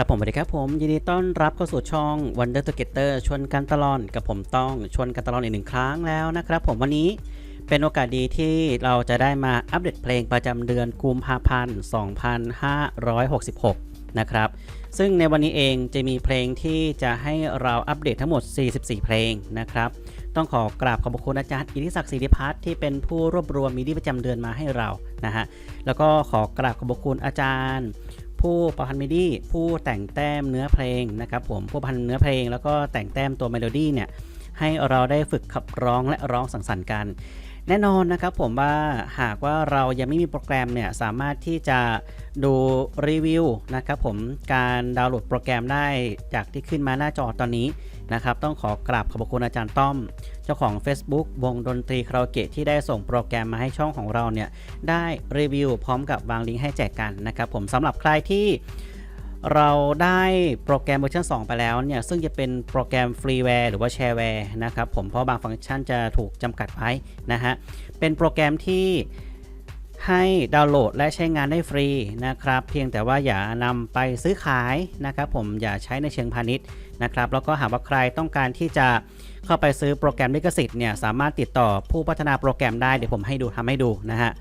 ครับผมสวัสดีครับผมยินดีต้อนรับเข้าสู่ช่อง Wonder Together ชวนกันตลอดกับผมต้องชวนกันตลอดอีกหนึ่งครั้งแล้วนะครับผมวันนี้เป็นโอกาสดีที่เราจะได้มาอัปเดตเพลงประจำเดือนกุมภาพันธ์ 2566 นะครับ ซึ่งในวันนี้เองจะมีเพลงที่จะให้เราอัปเดตทั้งหมด 44 เพลงนะครับ ต้องขอกราบขอบคุณอาจารย์อิทธิศักดิ์ศิริพัฒน์ที่เป็นผู้รวบรวมมีดีประจำเดือนมาให้เรานะฮะแล้วก็ขอกราบขอบคุณอาจารย์ ผู้ประพันธ์เมดี้ผู้แต่งแต้มเนื้อเพลงนะครับผมผู้พันเนื้อเพลง แล้วก็แต่งแต้มตัวเมโลดี้เนี่ยให้เราได้ฝึกขับร้องและร้องสังสรรค์กัน แน่นอนนะครับผมว่าหากว่าเรายังไม่มีโปรแกรมเนี่ยสามารถที่จะดูรีวิวนะครับผมการดาวน์โหลดโปรแกรมได้จากที่ขึ้นมาหน้าจอตอนนี้ นะครับ ต้องขอกราบขอบคุณอาจารย์ต้อม เจ้าของ Facebook วงดนตรีคาราโอเกะที่ได้ส่งโปรแกรมมาให้ช่องของเราเนี่ยได้รีวิวพร้อมกับวางลิงก์ให้แจกกันนะครับผมสำหรับใครที่เราได้โปรแกรมเวอร์ชัน2 ไปแล้วเนี่ยซึ่งจะเป็นโปรแกรมฟรีแวร์หรือว่าแชร์แวร์นะครับผมเพราะบางฟังก์ชันจะถูกจำกัดไว้นะฮะเป็นโปรแกรมที่ให้ดาวน์โหลดและใช้งานได้ฟรีนะครับ เพียงแต่ว่าอย่านำไปซื้อขายนะครับผมอย่าใช้ในเชิงพาณิชย์ นะครับแล้วก็หากว่าใครต้องการที่จะเข้าไปซื้อโปรแกรมลิขสิทธิ์เนี่ยสามารถติดต่อผู้พัฒนาโปรแกรมได้เดี๋ยวผมให้ดูทำให้ดูนะฮะ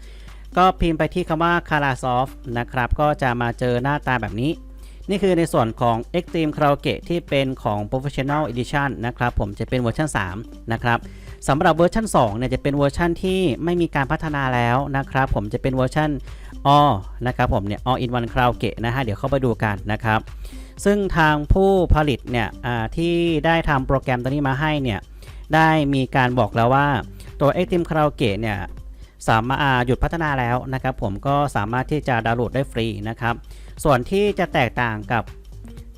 ก็พิมพ์ไปที่คำว่า Karasoft นะครับก็จะมาเจอหน้าตาแบบนี้ นี่คือในส่วนของ Extreme Karaoke ที่เป็นของ Professional Edition นะครับผมจะเป็นเวอร์ชัน3นะครับสำหรับเวอร์ชัน2เนี่ยจะเป็นเวอร์ชันที่ไม่มีการพัฒนาแล้วนะครับผมจะเป็นเวอร์ชัน All นะครับผมเนี่ย All in One Karaoke นะฮะเดี๋ยวเข้าไปดูกันนะครับ ซึ่งทางผู้ผลิตเนี่ยที่ได้ทำโปรแกรมตัวนี้มาให้เนี่ยได้มีการบอกแล้วว่าตัว Extreme Karaoke เนี่ยสามารถหยุดพัฒนาแล้วนะครับ ผมก็สามารถที่จะดาวน์โหลดได้ฟรีนะครับ ส่วนที่จะแตกต่างกับ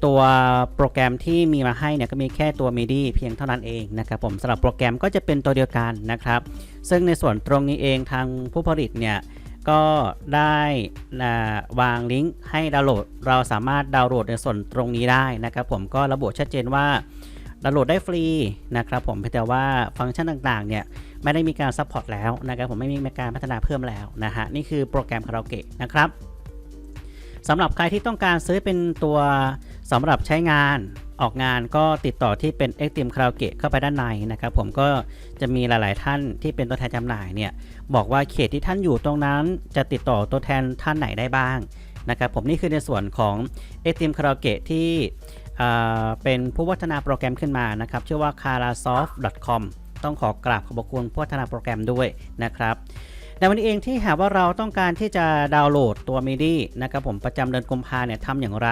ตัวโปรแกรมที่มีมาให้เนี่ยก็มีแค่ตัว MIDI เพียงเท่านั้นเองนะครับผมสำหรับโปรแกรมก็จะเป็นตัวเดียวกันนะครับ ซึ่งในส่วนตรงนี้เองทางผู้ผลิตเนี่ย ก็ได้วางลิงก์ให้ดาวน์โหลด เราสามารถดาวน์โหลดในส่วนตรงนี้ได้นะครับ ผมก็ระบุชัดเจนว่าดาวน์โหลดได้ฟรีนะครับผมเพียงแต่ว่าฟังก์ชันต่างๆเนี่ยไม่ได้มีการซัพพอร์ตแล้วนะครับผมไม่มีการพัฒนาเพิ่มแล้วนะฮะนี่คือโปรแกรมคาราโอเกะนะครับสำหรับใครที่ต้องการซื้อเป็นตัวสำหรับใช้งาน ออกงานก็ติดต่อที่เป็น e x t r e m Karaoke เข้าไปด้านในนะครับผมก็จะมีหลาย ๆ ท่านที่เป็นตัวแทนจำหน่ายเนี่ยบอกว่าเขตที่ท่านอยู่ตรงนั้น จะติดต่อตัวแทนท่านไหนได้บ้างนะครับผมนี่คือในส่วนของ a t m Karaoke ที่เป็นผู้พัฒนาโปรแกรมขึ้นมานะครับชื่อว่า karasoft.com ต้องขอกราบขอบคุณผู้พัฒนาโปรแกรมด้วยนะครับในวันนี้เองที่หากว่าเราต้องการที่จะดาวน์โหลดตัว MIDI นะครับผมประจำเดือนกุมภาเนี่ยทำอย่างไร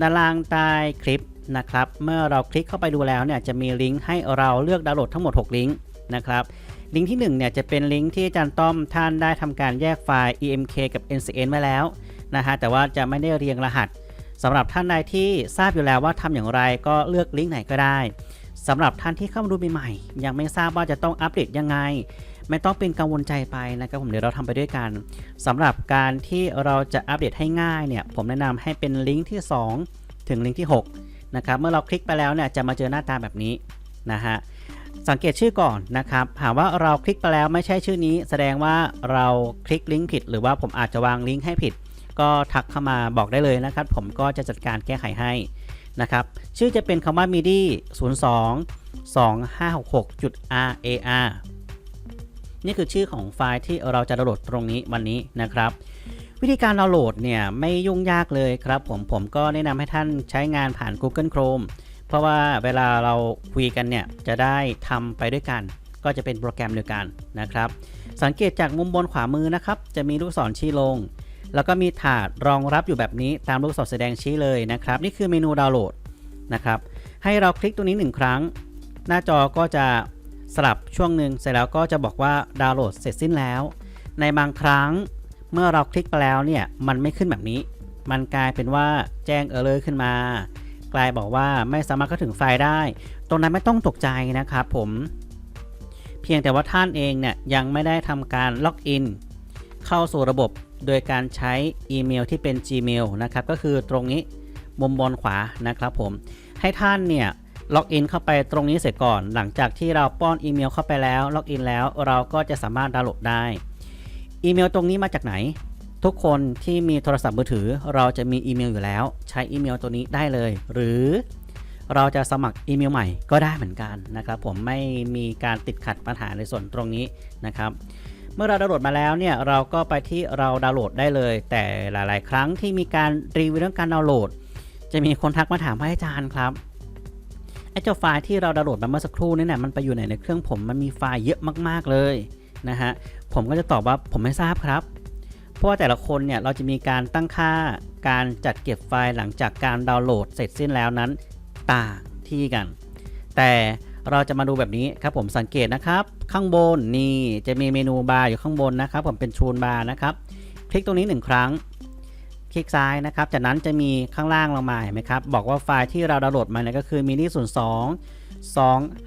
ด้านล่างใต้คลิป นะครับ เมื่อเราคลิกเข้าไปดูแล้วเนี่ยจะมีลิงก์ให้เราเลือกดาวน์โหลดทั้งหมด 6 ลิงก์นะครับลิงก์ที่1เนี่ยจะเป็นลิงก์ที่อาจารย์ต้อมท่านได้ทำการแยกไฟล์ EMK กับ NCN ไว้แล้วนะฮะแต่ว่าจะไม่ได้เรียงรหัสสำหรับท่านใดที่ทราบอยู่แล้วว่าทำอย่างไรก็เลือกลิงก์ไหนก็ได้สำหรับท่านที่เข้ามาดูใหม่ๆยังไม่ทราบว่าจะต้องอัปเดตยังไง ไม่ต้องเป็นกังวลใจไปนะครับผมเดี๋ยวเราทำไปด้วยกันสำหรับการที่เราจะอัปเดตให้ง่ายเนี่ยผมแนะนำให้เป็นลิงก์ที่ 2 ถึงลิงก์ที่ 6 นะครับ เมื่อเราคลิกไปแล้วเนี่ยจะมาเจอหน้าตาแบบนี้นะฮะสังเกตชื่อก่อนนะครับ หากว่าเราคลิกไปแล้วไม่ใช่ชื่อนี้ แสดงว่าเราคลิกลิงก์ผิด หรือว่าผมอาจจะวางลิงก์ให้ผิด ก็ทักเข้ามาบอกได้เลยนะครับ ผมก็จะจัดการแก้ไขให้นะครับ ชื่อจะเป็นคำว่า midi 02 2566.rar นี่คือชื่อของไฟล์ที่เราจะดาวน์โหลดตรงนี้วันนี้นะครับ วิธีการดาวน์โหลดเนี่ยไม่ยุ่งยากเลยครับผมผมก็แนะนำให้ท่านใช้งานผ่าน Google Chrome เพราะว่าเวลาเราคุยกันเนี่ยจะได้ทำไปด้วยกัน ก็จะเป็นโปรแกรมเดียวกันนะครับ สังเกตจากมุมบนขวามือนะครับ จะมีลูกศรชี้ลง แล้วก็มีถาดรองรับอยู่แบบนี้ตามลูกศรแสดงชี้เลยนะครับ นี่คือเมนูดาวน์โหลดนะครับ ให้เราคลิกตรงนี้หนึ่งครั้ง หน้าจอก็จะสลับช่วงหนึ่งเสร็จแล้วก็จะบอกว่าดาวน์โหลดเสร็จสิ้นแล้ว ในบางครั้ง เมื่อเราคลิกไปแล้วเนี่ยมันไม่ขึ้นแบบนี้ มันกลายเป็นว่าแจ้งเออร์เลอร์ขึ้นมา กลายบอกว่าไม่สามารถเข้าถึงไฟล์ได้ ตรงนั้นไม่ต้องตกใจนะครับผม เพียงแต่ว่าท่านเองเนี่ยยังไม่ได้ทำการล็อกอินเข้าสู่ระบบโดยการใช้อีเมลที่เป็น Gmail นะครับก็คือตรงนี้มุมบนขวานะครับผม ให้ท่านเนี่ยล็อกอินเข้าไปตรงนี้เสร็จก่อน หลังจากที่เราป้อนอีเมลเข้าไปแล้วล็อกอินแล้วเราก็จะสามารถดาวน์โหลดได้ อีเมลตรงนี้มาจากไหน ทุกคนที่มีโทรศัพท์มือถือ เราจะมีอีเมลอยู่แล้ว ใช้อีเมลตัวนี้ได้เลย หรือเราจะสมัครอีเมลใหม่ก็ได้เหมือนกันนะครับ ผมไม่มีการติดขัดปัญหาในส่วนตรงนี้นะครับ เมื่อเราดาวน์โหลดมาแล้วเนี่ยเราก็ไปที่เราดาวน์โหลดได้เลย แต่หลาย ๆ ครั้งที่มีการรีวิวเรื่องการดาวน์โหลด จะมีคนทักมาถามให้อาจารย์ครับไอ้เจ้าไฟล์ที่เราดาวน์โหลดมาเมื่อสักครู่นี่เนี่ยมันไปอยู่ไหนในเครื่องผมมันมีไฟล์เยอะมากๆเลยนะฮะ ผมก็จะตอบว่าผมไม่ทราบครับ เพราะว่าแต่ละคนเนี่ยเราจะมีการตั้งค่าการจัดเก็บไฟล์หลังจากการดาวน์โหลดเสร็จสิ้นแล้วนั้นต่างที่กัน แต่เราจะมาดูแบบนี้ครับผมสังเกตนะครับ ข้างบนนี่จะมีเมนูบาร์อยู่ข้างบนนะครับ ผมเป็นชูนบาร์นะครับ คลิกตรงนี้หนึ่งครั้ง คลิกซ้ายนะครับ จากนั้นจะมีข้างล่างลงมาเห็นไหมครับ บอกว่าไฟล์ที่เราดาวน์โหลดมาเนี่ยก็คือ mini 0 2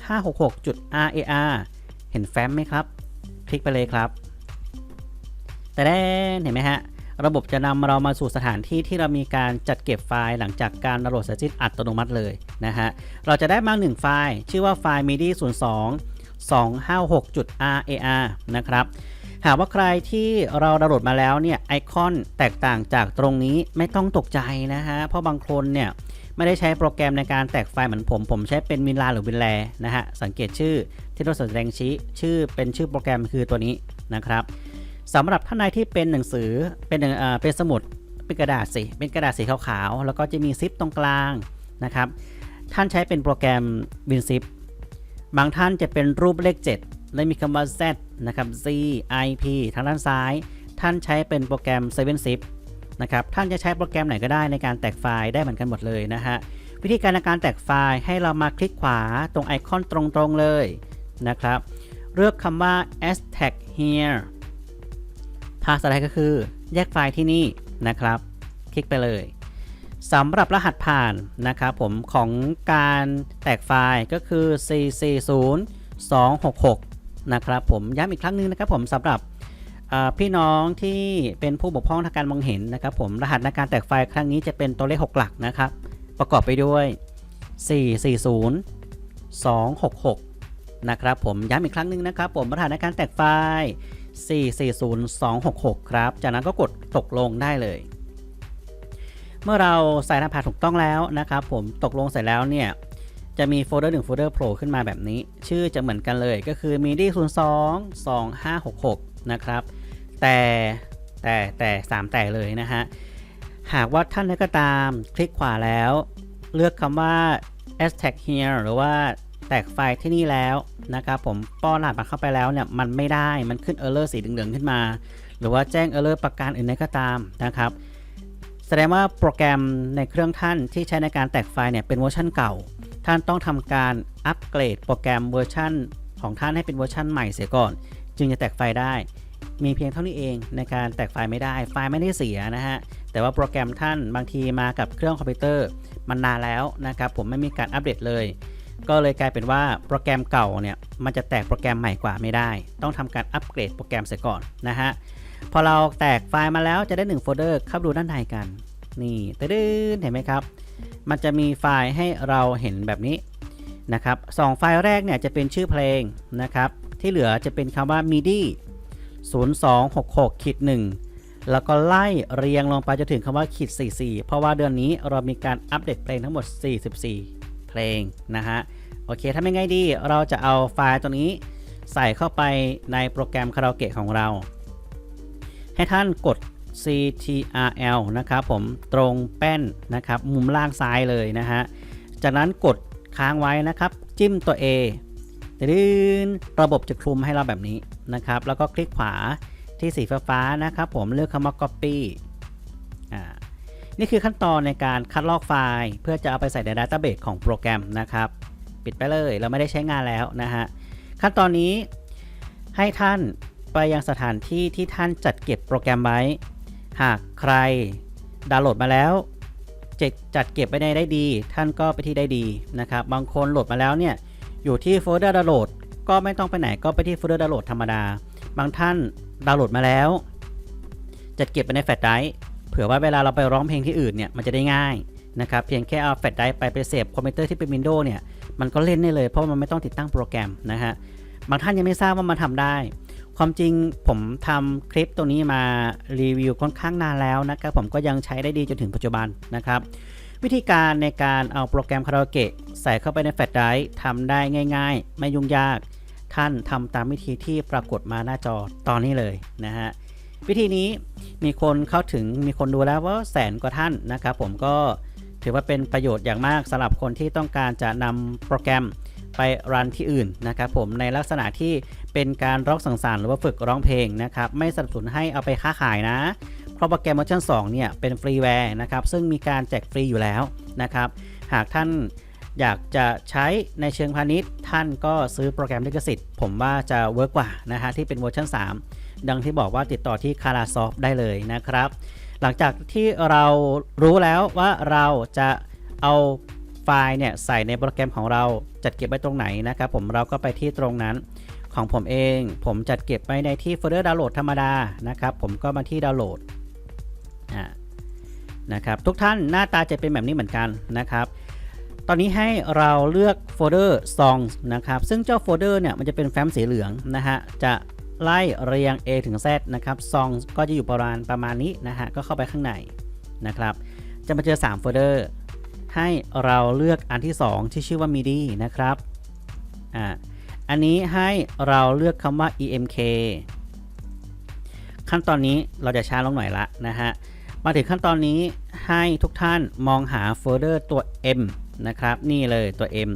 2566.rar เห็นแฟ้มไหมครับ คลิกไปเลยครับ แต่แน่เห็นไหมฮะ ระบบจะนำเรามาสู่สถานที่ที่เรามีการจัดเก็บไฟล์หลังจากการดาวน์โหลดเสร็จสิ้นอัตโนมัติเลยนะฮะ เราจะได้มาหนึ่งไฟล์ ชื่อว่าไฟล์ midi 02 256.rar นะครับหากว่าใครที่เราดาวน์โหลดมาแล้วเนี่ยไอคอนแตกต่างจากตรงนี้ไม่ต้องตกใจนะฮะ เพราะบางคนเนี่ยไม่ได้ใช้โปรแกรมในการแตกไฟล์เหมือนผม ผมใช้เป็นมินลาหรือวินแลนะฮะ สังเกตชื่อ ที่เราแสดงชี้ชื่อเป็นชื่อโปรแกรมคือตัวนี้นะครับสำหรับท่านใดที่เป็นหนังสือเป็นเอ่อเป็นสมุดเป็นกระดาษสิเป็นกระดาษสีขาวๆแล้วก็จะมีซิปตรงกลางนะครับท่านใช้เป็นโปรแกรม WinZip บางท่านจะเป็นรูปเลข 7 และมีคำว่า Z นะครับ Z I P ทางด้านซ้าย ท่านใช้เป็นโปรแกรม 7 Zip นะครับท่านจะใช้โปรแกรมไหนก็ได้ในการแตกไฟล์ได้เหมือนกันหมดเลยนะฮะวิธีการในการแตกไฟล์ให้เรามาคลิกขวาตรงไอคอนตรงๆเลย นะครับ เลือกคำว่า as tag here ภาษาไทยก็คือ แยกไฟล์ที่นี่นะครับ คลิกไปเลยสำหรับรหัสผ่านนะครับผมของการแตกไฟล์ก็คือ440-266 นะครับผมย้ำอีกครั้งหนึงนะครับผมสำหรับพี่น้องที่เป็นผู้บกพร่องทางการมองเห็นนะครับผมรหัสในการแตกไฟล์ครั้งนี้จะเป็นตัวเลข 6 หลักนะครับ ประกอบไปด้วย 440-266 นะครับผมย้ำอีกครั้งหนึ่งนะครับผมรหัสในการแตกไฟล์ 440-266 ครับ จากนั้นก็กดตกลงได้เลย เมื่อเราใส่รหัสผ่านถูกต้องแล้วนะครับผมตกลงเสร็จแล้วเนี่ยจะมีโฟลเดอร์หนึ่งโฟลเดอร์โผล่ขึ้นมาแบบนี้ ชื่อจะเหมือนกันเลยก็คือ midi 0 2 2 5 6 6 นะครับ แต่แต่แต่สามแต่เลยนะฮะ หากว่าท่านใดก็ตามคลิกขวาแล้ว เลือกคำว่า as tag here หรือว่า แตกไฟล์ที่นี่แล้วนะครับผมป้อนรหัสมาเข้าไปแล้วเนี่ยมันไม่ได้มันขึ้น error สีเหลืองๆขึ้นมา หรือว่าแจ้ง error ประการอื่นใดก็ตามนะครับ แสดงว่าโปรแกรมในเครื่องท่านที่ใช้ในการแตกไฟล์เนี่ยเป็นเวอร์ชันเก่า ท่านต้องทำการอัปเกรดโปรแกรมเวอร์ชันของท่านให้เป็นเวอร์ชันใหม่เสียก่อน จึงจะแตกไฟล์ได้ มีเพียงเท่านี้เองในการแตกไฟล์ไม่ได้ไฟล์ไม่ได้เสียนะฮะแต่ว่าโปรแกรมท่านบางทีมากับเครื่องคอมพิวเตอร์มันนานแล้วนะครับผมไม่มีการอัปเดตเลย ก็เลยกลายเป็นว่าโปรแกรมเก่าเนี่ยมันจะแตกโปรแกรมใหม่กว่าไม่ได้ ต้องทำการอัปเกรดโปรแกรมเสียก่อนนะฮะพอเราแตกไฟล์มาแล้วจะได้1โฟลเดอร์เข้าดูด้านในกัน นี่ตึ้นเห็นไหมครับ มันจะมีไฟล์ให้เราเห็นแบบนี้นะครับสองไฟล์แรกเนี่ยจะเป็นชื่อเพลงนะครับ ที่เหลือจะเป็นคำว่า midi 0266ขีด1แล้วก็ไล่เรียงลงไปจะถึงคำว่าขีด44 เพราะว่าเดือนนี้เรามีการอัปเดตเพลงทั้งหมด 44 ลงนะฮะ โอเคทำยังไงดี เราจะเอาไฟล์ตัวนี้ใส่เข้าไปในโปรแกรมคาราโอเกะของเรา ให้ท่านกด CTRL นะครับผมตรงแป้นนะครับ มุมล่างซ้ายเลยนะฮะ จากนั้นกดค้างไว้นะครับ จิ้มตัว A ตื่นระบบจะคลุมให้เราแบบนี้นะครับ แล้วก็คลิกขวาที่สีฟ้าๆนะครับ ผมเลือกคำว่า Copy อ่า นี่คือขั้นตอนในการคัดลอกไฟล์เพื่อจะเอาไปใส่ใน Database ของโปรแกรมนะครับ ปิดไปเลยเราไม่ได้ใช้งานแล้วนะฮะ ขั้นตอนนี้ให้ท่านไปยังสถานที่ที่ท่านจัดเก็บโปรแกรมไว้ หากใครดาวน์โหลดมาแล้วจะจัดเก็บไว้ในได้ดี ท่านก็ไปที่ได้ดีนะครับ บางคนโหลดมาแล้วเนี่ยอยู่ที่โฟลเดอร์ดาวน์โหลดก็ไม่ต้องไปไหนก็ไปที่โฟลเดอร์ดาวน์โหลดธรรมดา บางท่านดาวน์โหลดมาแล้ว จัดเก็บไปในแฟลชไดรฟ์ เผื่อว่าเวลาเราไปร้องเพลงที่อื่นเนี่ยมันจะได้ง่ายนะครับเพียงแค่เอาแฟลชไดร์ไปไปเสพคอมพิวเตอร์ที่เป็น Windows เนี่ยมันก็เล่นได้เลยเพราะมันไม่ต้องติดตั้งโปรแกรมนะฮะบางท่านยังไม่ทราบว่ามันทำได้ ความจริงผมทำคลิปตัวนี้มารีวิวค่อนข้างนานแล้วนะครับผมก็ยังใช้ได้ดีจนถึงปัจจุบันนะครับวิธีการในการเอาโปรแกรมคาราโอเกะใส่เข้าไปในแฟลชไดร์ทำได้ง่าย ๆ ไม่ยุ่งยาก ท่านทำตามวิธีที่ปรากฏมาหน้าจอตอนนี้เลยนะฮะ วิธีนี้มีคนเข้าถึงมีคนดูแล้วว่าแสนกว่าท่านนะครับ ผมก็ถือว่าเป็นประโยชน์อย่างมากสำหรับคนที่ต้องการจะนำโปรแกรมไปรันที่อื่นนะครับผมในลักษณะที่เป็นการร้องสังสรรค์หรือว่าฝึกร้องเพลงนะครับไม่สนับสนุนให้เอาไปค้าขายนะเพราะโปรแกรมเวอร์ชัน2เนี่ยเป็นฟรีแวร์นะครับซึ่งมีการแจกฟรีอยู่แล้วนะครับหากท่านอยากจะใช้ในเชิงพาณิชย์ ท่านก็ซื้อโปรแกรมลิขสิทธิ์ ผมว่าจะเวิร์กกว่านะฮะที่เป็นเวอร์ชัน3 ดังที่บอกว่าติดต่อที่ c a r a s o f t ได้เลยนะครับ หลังจากที่เรารู้แล้วว่าเราจะเอาไฟล์เนี่ยใส่ในโปรแกรมของเราจัดเก็บไว้ตรงไหนนะครับ ผมเราก็ไปที่ตรงนั้นของผมเอง ผมจัดเก็บไว้ในที่โฟลเดอร์ดาวน์โหลดธรรมดานะครับ ผมก็มาที่ดาวน์โหลดนะครับทุกท่านหน้าตาจะเป็นแบบนี้เหมือนกันนะครับตอนนี้ให้เราเลือกโฟลเดอร์ songs นะครับ ซึ่งเจ้าโฟลเดอร์เนี่ยมันจะเป็นแฟ้มสีเหลืองนะฮะ จะ ไล่เรียง A ถึง Z นะครับ songs ก็จะอยู่ประมาณประมาณนี้นะฮะ ก็เข้าไปข้างในนะครับ จะมาเจอ 3 โฟลเดอร์ ให้เราเลือกอันที่ 2 ที่ชื่อว่า MIDI นะครับ อ่า อันนี้ให้เราเลือกคำว่า EMK ขั้นตอนนี้เราจะช้าลงหน่อยละนะฮะ มาถึงขั้นตอนนี้ให้ทุกท่านมองหาโฟลเดอร์ตัว M นะครับ นี่เลยตัว M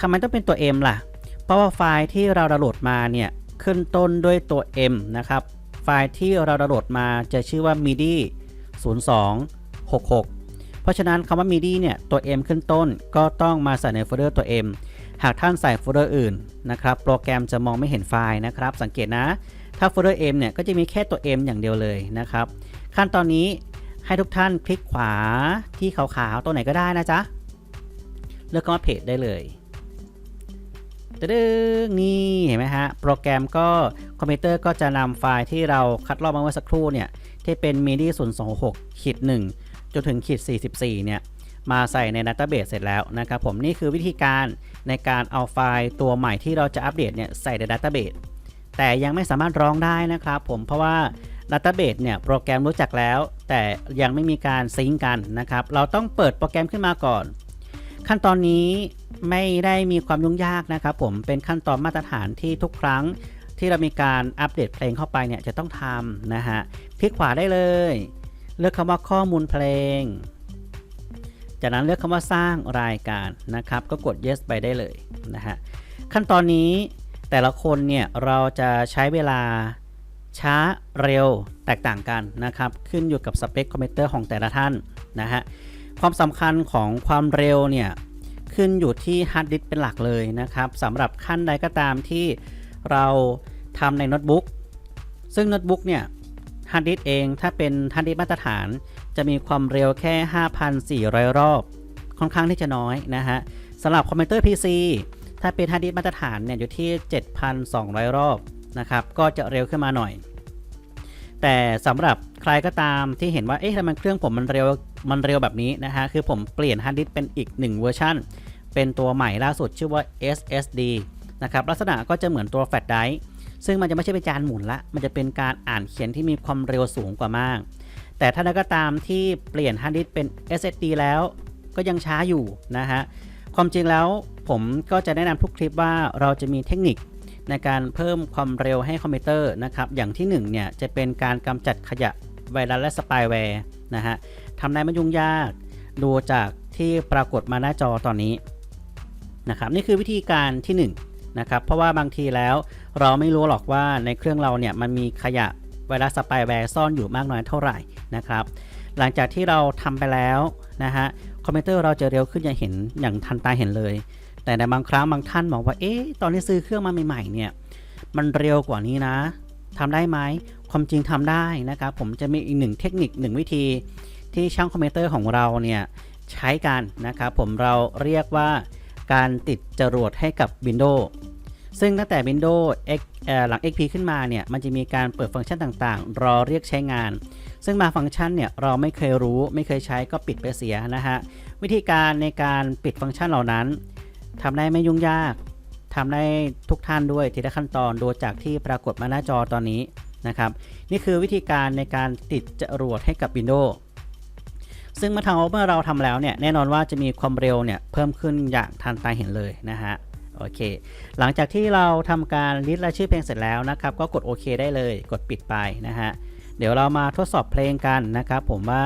ทำไมต้องเป็นตัว M ล่ะ เพราะว่าไฟล์ที่เราดาวน์โหลดมาเนี่ย ขึ้นต้นด้วยตัว M นะครับ ไฟล์ที่เราดาวน์โหลดมาจะชื่อว่า MIDI 0266 เพราะฉะนั้นคำว่า MIDI เนี่ย ตัว M ขึ้นต้นก็ต้องมาใส่ในโฟลเดอร์ตัว M หากท่านใส่โฟลเดอร์อื่นนะครับ โปรแกรมจะมองไม่เห็นไฟล์นะครับ สังเกตนะ ถ้าโฟลเดอร์ M เนี่ยก็จะมีแค่ตัว M อย่างเดียวเลยนะครับ ขั้นตอนนี้ให้ทุกท่านคลิกขวาที่ขาวๆ ตัวไหนก็ได้นะจ๊ะ เลือกคำว่าเพจได้เลย ตึ๊ดๆนี่เห็นไหมฮะ โปรแกรมก็คอมพิวเตอร์ก็จะนำไฟล์ที่เราคัดลอกมาเมื่อสักครู่เนี่ย ที่เป็น MIDI 026ขีด1จนถึงขีด44 เนี่ย มาใส่ในดัตเตอร์เบสเสร็จแล้วนะครับผมนี่คือวิธีการในการเอาไฟล์ตัวใหม่ที่เราจะอัปเดตเนี่ยใส่ในดัตเตอร์เบสแต่ยังไม่สามารถร้องได้นะครับผมเพราะว่าดัตเตอร์เบสเนี่ยโปรแกรมรู้จักแล้ว แต่ยังไม่มีการซิงก์กันนะครับ เราต้องเปิดโปรแกรมขึ้นมาก่อน ขั้นตอนนี้ ไม่ได้มีความยุ่งยากนะครับผมเป็นขั้นตอนมาตรฐานที่ทุกครั้งที่เรามีการอัปเดตเพลงเข้าไปเนี่ยจะต้องทำนะฮะคลิกขวาได้เลย เลือกคำว่าข้อมูลเพลง จากนั้นเลือกคำว่าสร้างรายการนะครับ ก็กด yes ไปได้เลยนะฮะขั้นตอนนี้แต่ละคนเนี่ยเราจะใช้เวลาช้าเร็วแตกต่างกันนะครับ ขึ้นอยู่กับสเปคคอมพิวเตอร์ของแต่ละท่านนะฮะความสำคัญของความเร็วเนี่ย ขึ้นอยู่ที่ฮาร์ดดิสก์เป็นหลักเลยนะครับสำหรับขั้นใดก็ตามที่เราทำในโน้ตบุ๊กซึ่งโน้ตบุ๊กเนี่ยฮาร์ดดิสก์เองถ้าเป็นฮาร์ดดิสก์มาตรฐาน จะมีความเร็วแค่ 5,400 รอบ ค่อนข้างที่จะน้อยนะฮะสำหรับคอมพิวเตอร์ PC ถ้าเป็นฮาร์ดดิสก์มาตรฐานเนี่ยอยู่ที่ 7,200 รอบนะครับก็จะเร็วขึ้นมาหน่อย แต่สำหรับใครก็ตามที่เห็นว่า เอ๊ะทำไมเครื่องผมมันเร็ว มันเร็วแบบนี้นะฮะ คือผมเปลี่ยนฮาร์ดดิสก์เป็นอีกหนึ่งเวอร์ชันเป็นตัวใหม่ล่าสุดชื่อว่า SSD นะครับ ลักษณะก็จะเหมือนตัวแฟลชไดรฟ์ซึ่งมันจะไม่ใช่เป็นจานหมุนละ มันจะเป็นการอ่านเขียนที่มีความเร็วสูงกว่ามาก แต่ถ้าใดก็ตามที่เปลี่ยนฮาร์ดดิสก์เป็น SSD แล้วก็ยังช้าอยู่นะฮะ ความจริงแล้วผมก็จะแนะนำทุกคลิปว่าเราจะมีเทคนิค ในการเพิ่มความเร็วให้คอมพิวเตอร์นะครับ อย่างที่1เนี่ยจะเป็นการกำจัดขยะไวรัสและสปายแวร์นะฮะทำได้ไม่ยุ่งยาก ดูจากที่ปรากฏมาหน้าจอตอนนี้นะครับนี่คือวิธีการที่1นะครับเพราะว่าบางทีแล้วเราไม่รู้หรอกว่าในเครื่องเราเนี่ยมันมีขยะไวรัสสปายแวร์ซ่อนอยู่มากน้อยเท่าไหร่นะครับ หลังจากที่เราทำไปแล้วนะฮะคอมพิวเตอร์เราจะเร็วขึ้นอย่างเห็นอย่างทันตาเห็นเลย แต่ในบางครั้งบางท่านบอกว่า เอ๊ะ ตอนที่ซื้อเครื่องมาใหม่ๆ เนี่ย มันเร็วกว่านี้นะทำได้ไหม ความจริงทำได้นะครับ ผมจะมีอีกหนึ่งเทคนิคหนึ่งวิธี ที่ช่างคอมพิวเตอร์ของเราเนี่ยใช้กันนะครับผมเราเรียกว่าการติดจรวดให้กับ Windows ซึ่งตั้งแต่ Windows X หลัง XP ขึ้นมาเนี่ย มันจะมีการเปิดฟังก์ชันต่างๆ รอเรียกใช้งาน ซึ่งบางฟังก์ชันเนี่ย เราไม่เคยรู้ไม่เคยใช้ก็ปิดไปเสียนะฮะ วิธีการในการปิดฟังก์ชันเหล่านั้น ทำได้ไม่ยุ่งยากทำได้ทุกท่านด้วยทีละขั้นตอนดูจากที่ปรากฏมาหน้าจอตอนนี้นะครับนี่คือวิธีการในการติดจรวดให้กับ Windows ซึ่งเมื่อทางเมื่อเราทำแล้วเนี่ยแน่นอนว่าจะมีความเร็วเนี่ยเพิ่มขึ้นอย่างทันตาเห็นเลยนะฮะโอเค หลังจากที่เราทำการลิสต์รายชื่อเพลงเสร็จแล้วนะครับ ก็กดโอเคได้เลยกดปิดไปนะฮะเดี๋ยวเรามาทดสอบเพลงกันนะครับ ผมว่า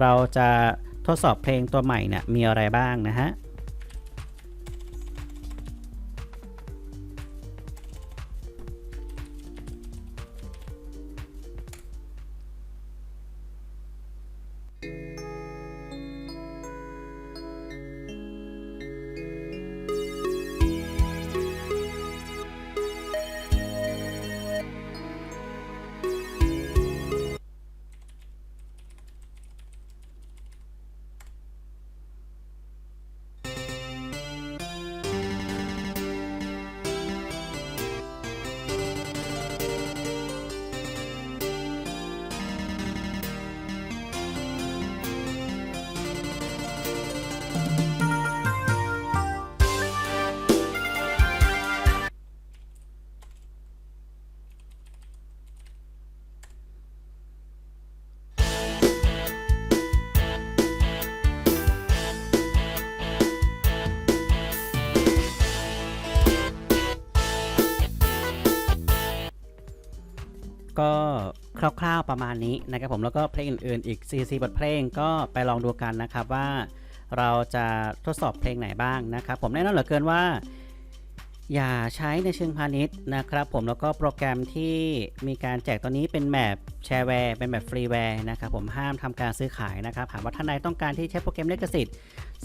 เราจะทดสอบเพลงตัวใหม่เนี่ยมีอะไรบ้างนะฮะ คร่าวๆประมาณนี้นะครับผมแล้วก็เพลงอื่นๆอีก44บทเพลงก็ไปลองดูกันนะครับว่าเราจะทดสอบเพลงไหนบ้างนะครับผมแน่นอนเหลือเกินว่า อย่าใช้ในเชิงพาณิชย์นะครับผมแล้วก็โปรแกรมที่มีการแจกตัวนี้เป็นแบบแชร์แวร์เป็นแบบฟรีแวร์นะครับผมห้ามทำการซื้อขายนะครับหากว่าท่านใดต้องการที่ใช้โปรแกรมลิขสิทธิ์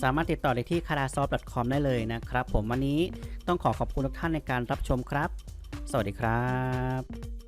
สามารถติดต่อได้ที่ k a r a s o f t c o m ได้เลยนะครับผมวันนี้ต้องขอขอบคุณทุกท่านในการรับชมครับ สวัสดีครับ